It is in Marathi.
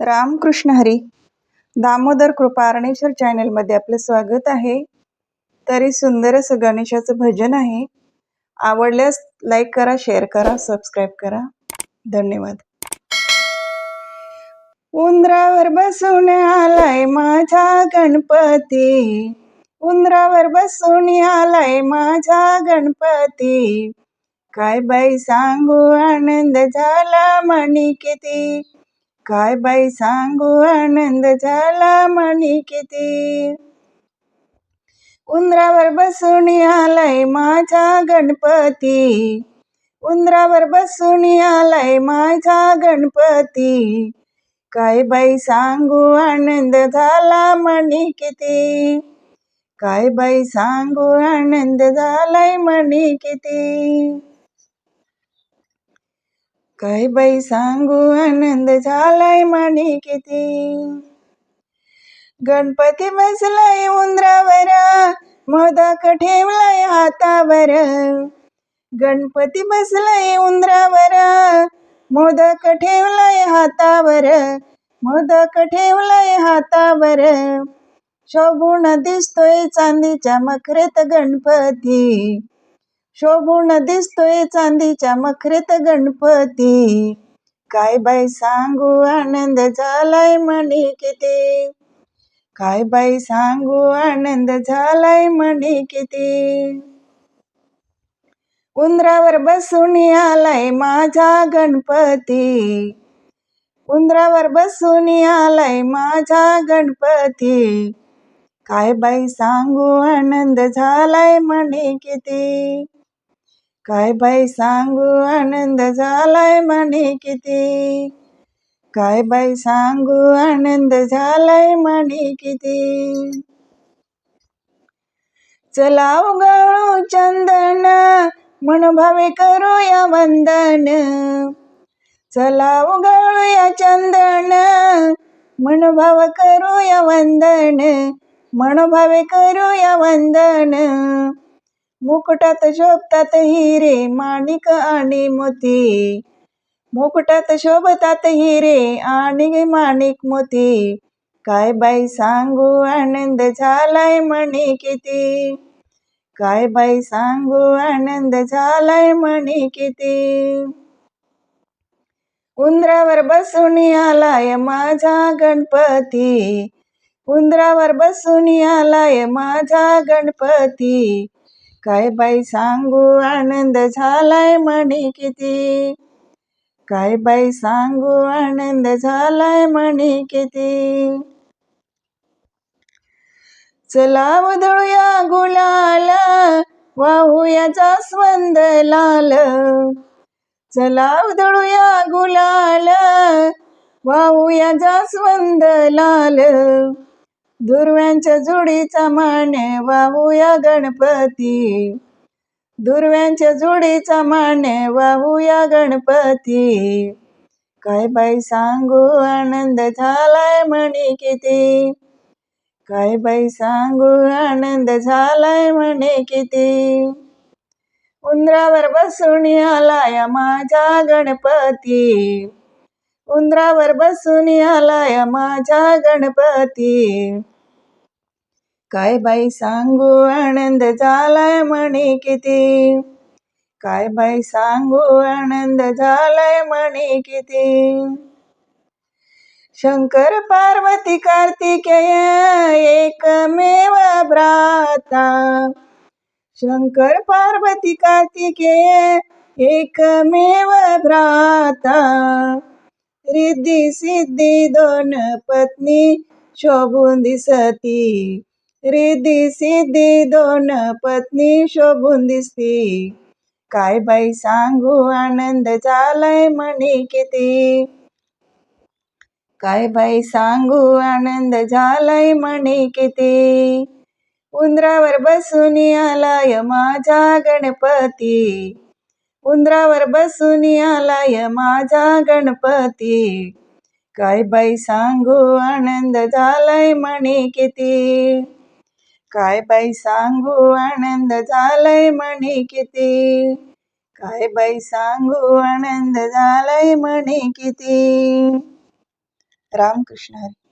रामकृष्ण हरी. दामोदर कृपारणेश्वर चॅनलमध्ये आपलं स्वागत आहे. तरी सुंदर असं गणेशाचं भजन आहे. आवडल्यास लाईक करा शेअर करा सबस्क्राईब करा. धन्यवाद. उंदरावर बसून आलाय माझा गणपती. उंदरावर बसून आलाय माझा गणपती. काय बाई सांगू आनंद झाला मणी किती. काय बाई सांगू? आनंद झाला म्हणी किती. उंदरावर बसून आलाय माझा गणपती. उंदरावर बसून आलाय माझा गणपती. काय बाई सांगू? आनंद झाला म्हणी किती. काय बाई सांगू? आनंद झालाय म्हणी किती. काय बाई सांगू आनंद झालाय माने किती? गणपती बसलाय उंदरावर मोदक ठेवलाय हातावर. गणपती बसलाय उंदरावर मोदक ठेवलाय हातावर मोदक ठेवलाय हातावर. शोभून दिसतोय चांदीच्या मखरेत गणपती. शोभून दिसतोय चांदीच्या मखरेत गणपती. काय बाई सांगू आनंद झालाय म्हणे किती. काय बाई सांगू आनंद झालाय म्हणे किती. उंदरावर बसून आलाय माझा गणपती. उंदरावर बसून आलाय माझा गणपती. काय बाई सांगू आनंद झालाय म्हणे किती. काय बाई सांगू? आनंद झालाय म्हणे किती. काय बाई सांगू? आनंद झालाय म्हणे किती. चला उगाळू चंदन म्हण भावे करूया वंदन. चला उगाळूया चंदन म्हण भाव करूया वंदन. म्हण भावे करूया वंदन. मुकुटात शोभतात हिरे माणिक आणि मोती. मुकुटात शोभतात हिरे आणि माणिक मोती. काय बाई सांगू आनंद झालाय म्हणे किती. काय बाई सांगू आनंद झालाय म्हणे किती. उंदरावर बसून आलाय माझा गणपती. उंदरावर बसून आलाय माझा गणपती. काय बाई सांगू? आनंद झालाय म्हणे किती. काय बाई सांगू? आनंद झालाय म्हणे किती. चला उधळूया गुलाला वाहूया जास्वंद लाल चला उधळूया गुलाल वाहूया जास्वंद लाल दुर्व्यांच्या जोडीचा माने वाहूया गणपती. दुर्व्यांच्या जोडीचा माने वाहूया गणपती. काय बाई सांगू आनंद झालाय म्हणे किती. काय बाई सांगू आनंद झालाय म्हणे किती. उंदरावर बसून आलाय माझा गणपती. उंदरावर बसून आलाय माझा गणपती. काय बाई सांगू आनंद झालाय म्हणे किती. काय बाई सांगू आनंद झालाय म्हणे किती. शंकर पार्वती कार्तिकेय एकमेव भ्राता. शंकर पार्वती कार्तिकेय एकमेव भ्राता. रिद्धी सिद्धी दोन पत्नी शोभून दिसती. रिद्धी सिद्धी दोन पत्नी शोभून दिसती. काय बाई सांगू आनंद झालाय म्हणे किती. काय बाई सांगू आनंद झालाय म्हणे किती. उंदरावर बसून आलाय माझा गणपती. उंदरावर बसून आलाय माझा गणपती. काय बाई सांगू आनंद झालाय म्हणे किती. काय बाई सांगू आनंद झालाय म्हणे किती. काय बाई सांगू आनंद झालाय म्हणे किती. रामकृष्ण हरी.